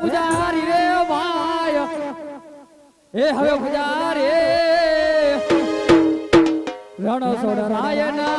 પૂજારી રે ભાઈ. એ હવે પૂજારી. રણ સોડ રાયના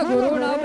ગુરુ ના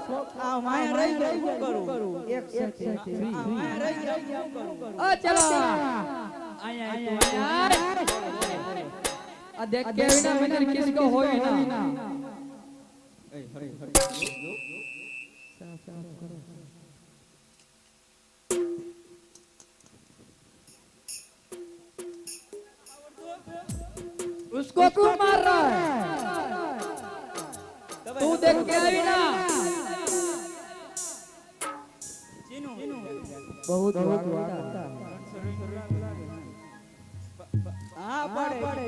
આ માયા રહી ગઈ શું કરું એક સેકન્ડ આ માયા રહી ગઈ શું કરું ઓ ચલા આયા આયા આ દેખ કે વિના મંદિર કિસકો હોય ના उसको क्यों मार रहा है तू देख के आई ना बहुत बहुत હા પડે પડે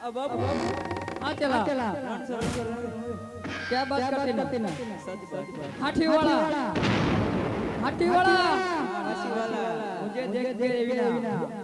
अब अब हाँ चला क्या बात करते ना हाथी वाला हाथी वाला मुझे देख दे विना ये तो दांत दांत काटना ये ये दिन को होई ना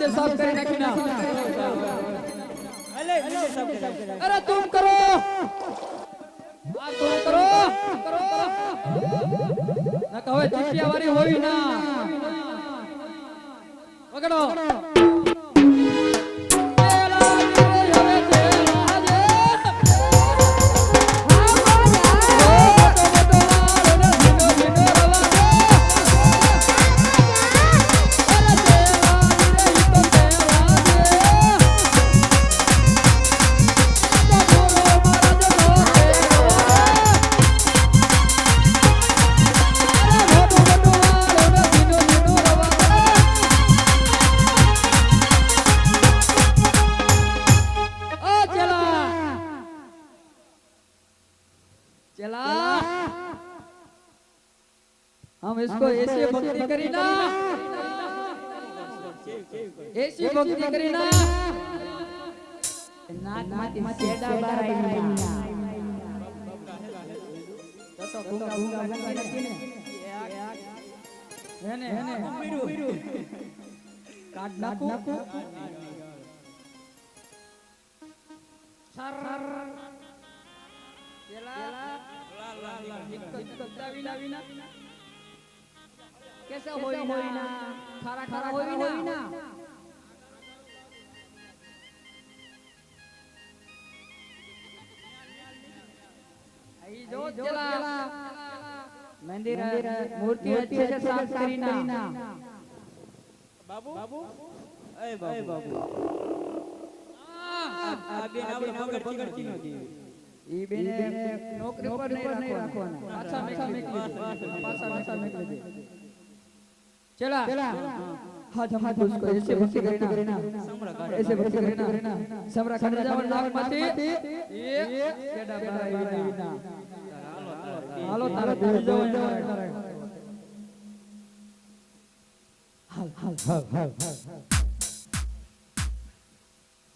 મંદિર સાફ કરી નાખી ના અરે તું કરો આ તું કરો કરો ના કહે ચીપિયા વાળી હોય ના વગડો हम इसको ऐसी भक्ति करी ना ऐसी भक्ति करी ना नाक माती सेडा बार आई ना તો તો ભૂંગા ભૂંગા ભૂંગા નથી ને? એને એને કાઢ નાખું. સર પેલા. લા લા લા હિક્કત વિના વિના कैसा होई ना खारा खारा होई ना आई जो चला मंदिर मूर्ति अच्छे से साफ करी ना બાબુ બાબુ એ બાબુ આ બેન આપણે પગડતી નથી ઈ બેને નોકરી પર નહીં રાખવાના પાછા મેકલી પાછા પાછા મેકલી चला चला हाथ हम हाथ उसको ऐसे भक्ति करना करना ऐसे भक्ति करना करना समरा करना जावन नाग मते ये केडा बारा तारा तारा जावन तारा हाल हाल हाल हाल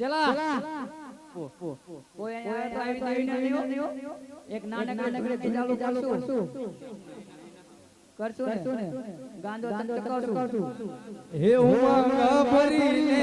चला पो पो कोई आया तावी तावी ना एक नानक नानक रे चालू चालू करसू કરશું ને? ગાંધો હે ઉમંગ ભરીને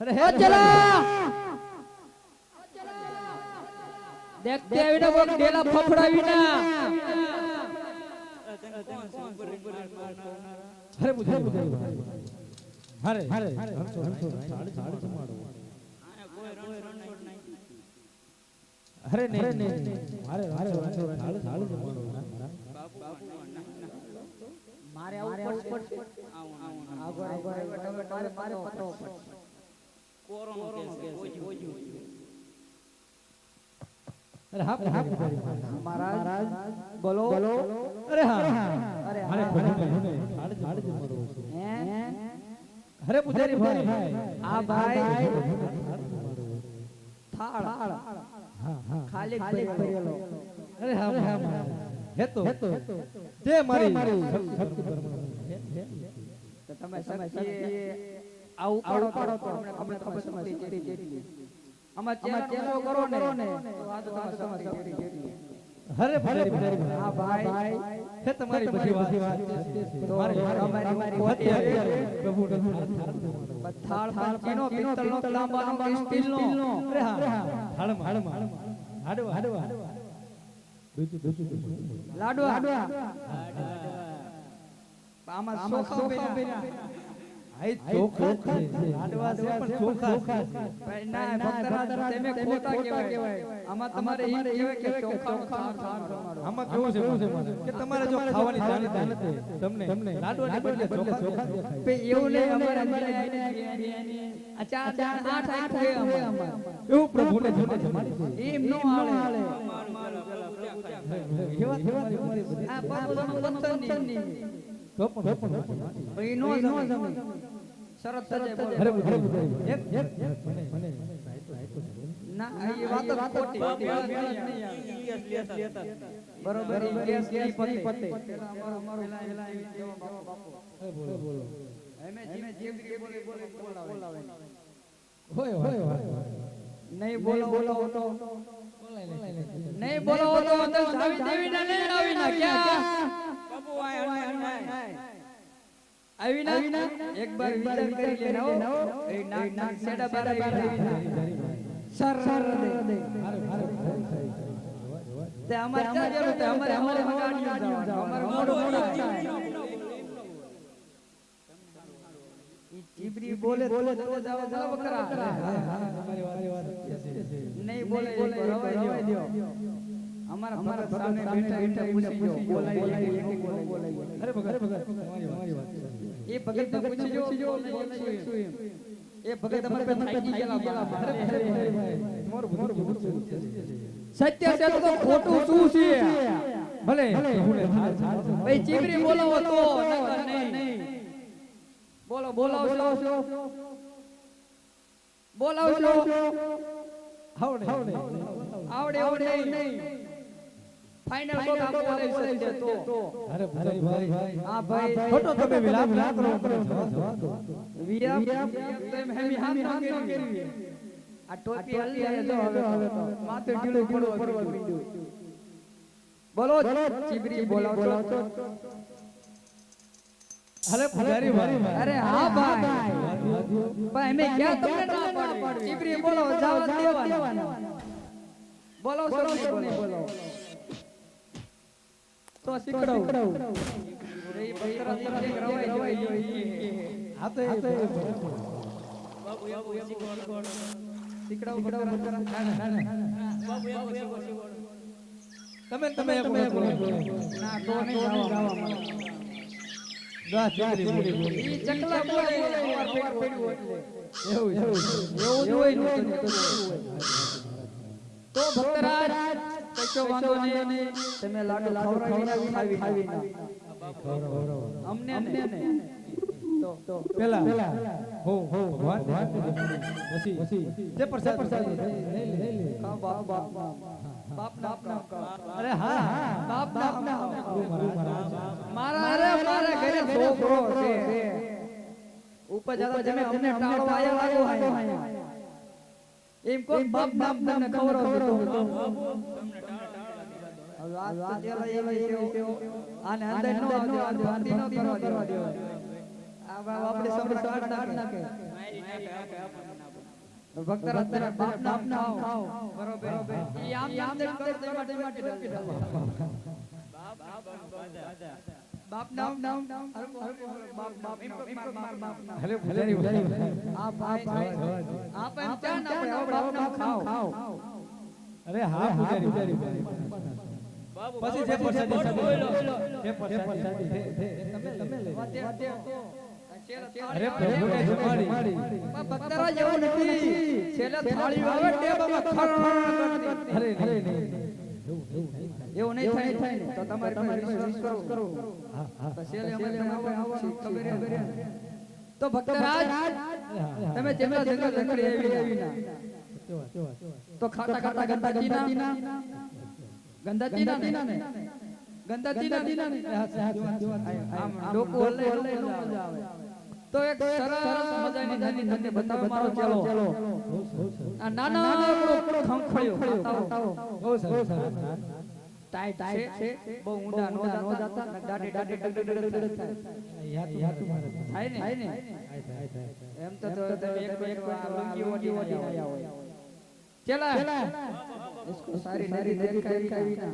અરે હે ચલા દેખતે આવીને કોક ડેલા ફફડાવીના અરે પૂજારી પૂજારી ભાઈ હારે હારે હંસો હંસો ઝાડ ઝાડ જમાડો અરે નહીં નહીં મારે હારે હંસો ઝાડ ઝાડ જમાડો મારે આવું પડશે આગળ આગળ મારે મારે પતો પડશે અરે હા હા પુજારી મહારાજ. મહારાજ બોલો. બોલો. અરે હા. અરે મારે હા. ભજને ભજને ઝાડ ઝાડ જમાડો છે હે? અરે પુજારી ભાઈ. આ ભાઈ થાળ. હા હા. ખાલી ખાલી ભરેલો અરે હા હા હેતો. હેતો. તે મારી શક્તિ શક્તિ પરમાણુ. હે, હે. તો તમે શક્તિ આવું પાડો પાડો તો અમને ખબર સમજ જેટલી જેટલી આમાં ચેલા ચેલો કરો ને તો આ તો ભાઈ તમારી બધી વાત મારે મારી અત્યારે. થાળ થાળ પિત્તળનો તાંબાનો કે સ્ટીલનો. અરે હા. હાડમાં હાડમાં. બીજું બીજું લાડવા. આમાં લાડવા ઈ એવું નહીં અમારે આ ચાર ચાર આઠ આઠ હોય અમારે એવું પ્રભુને જોડે જમાડી એમ નો હાલે એવા તમારી તો પણ ભાઈ નો જમે શરત સજે બોલ અરે બુધાઈ એક એક મને ના એ બોલો બોલો નહીં બોલો બોલો તો નહીં બોલો તો આવી આવી ના એક બાર વિચાર કરી લેના હો એ નાક નાક સેડા બાર આવી સર સર દે તે અમારે ક્યાં જરૂર તે અમારે અમારે ગાડીઓ અમારે મોડું મોડું થાય બોલે બોલે તો જાવ જાવ બકરા તમારી વાત નહીં બોલે બોલે રવાય દ્યો અમારા અમારા સામે બેઠા બેઠા પૂછી બોલાય એક એક બોલાય અરે ભગત ભગત તમારી તમારી વાત એ ભગત પૂછી જો એ ભગત અમારે પે થાકી ગયેલા અરે અરે ભાઈ તમારું બધું બધું બધું સત્ય છે તો ખોટું શું છે ભલે ભાઈ ચીબરી બોલાવો તો નકર નહીં બોલો બોલાવશો બોલાવશો આવડે આવડે આવડે આવડે નહીં ફાઇનલ તો કામ બોલાવી શકશે તો અરે ભાઈ ભાઈ આ ભાઈ ખોટો તમે વિલાપ ના કરો કરો જવા દો વિરામ તો એમ હેમી હામ ના કરવી આ ટોપી હલી હે જો હવે હવે તો માથે ઢીલું પડવા પડવા માંડ્યું બોલો ચીબરી બોલાવો છો અરે પુજારી ભાઈ અરે હા ભાઈ ભાઈ અમે ક્યાં તમને ના પાડી ચીબરી બોલો જાવ દેવાના બોલો છો નહીં બોલો તો તો શીખડાવ. બકરા બકરા તમે તમે તમે ના તો નહીં ગાવા મળે. જા બોલી. ઈ ચકલા બોલે હવાર પડ્યું એવું એવું એવું જ હોય. તો ભક્તરાજ કશો વાંધો નહીં. તમે લાડુ ખવડાવી ખાવી ખાવી ના. અમને ને. તો તો પેલા. હો હો ભગવાન ભગવાન પછી પછી. જે પ્રસાદ પ્રસાદ લઈ લે લઈ લે કા બાપ બાપ અરે હા મારા અરે મારા ઘરે છોકરો છે ઉપર જતા તમે અમને ટાળો આયા લાગો એમ કોઈ બાપ બાપ તમને ખબર ખબર આને અંદર નો આવજો ભક્તિ નો કરવા દેવા આ બાપ આપણે નાખે. તને બાપ નામ ના ખાઓ. બરોબર. ઈ આમ આમ તેમ કરે તે માટે માટે બાપ નામ નામ. બાપ આ આપ એમ ચા ના બાપ નામ ખાઓ. અરે હા પૂજારી. પછી જે પ્રસાદી જે પ્રસાદી તમે તમે અરે પ્રભુને જમાડી ભક્તરાજ એવું નથી. છેલ્લે થાળી આવે તે બાબા ખરણ અરે અરે. એવું નહીં થાય થાય. તો તમારે તમારે વિશ્વાસ કરો. હા હા. તો છેલ્લે અમે તમે આવવાનું છે, ખબર તો ભક્તરાજ તમે જેમાં જંગલ જંગલ એવી એવી ના તો ખાતા ખાતા ગંદા ના ગંદાજી ને ગંદાજી ને આમ ડોકું હલે હલે મજા આવે. તો એક સરસ મજાની નાની નાની બતાવો મારો ચલો. આ નાના આપણો ખંખળ્યો. ખાતાઓ બહુ સરસ ટાઈટ છે બહુ ઊંડા નો જાતા. દાડે દાડે ડગ ડગ થાય. થાય ને? એમ તો તમે એક એક લુંગી ઓઢી ઓઢી આયા હોય. ચલા इसको सारी नरी नरी कावी कावी ना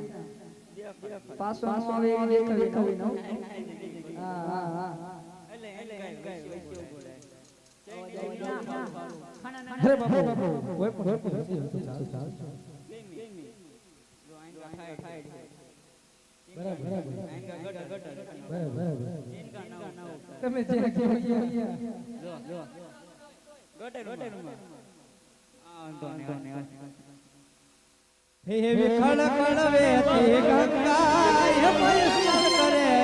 પાસો નો આવે એવી દેખાવી દેખાવી નો હા હા હા અરે બાપુ કોઈ પણ કોઈ પણ નથી હતું સારું સારું બરાબર બરાબર બરાબર બરાબર તમે જે કહો એ અહીંયા. હે હે વિખળ કળવે તે ગંગા હે કરે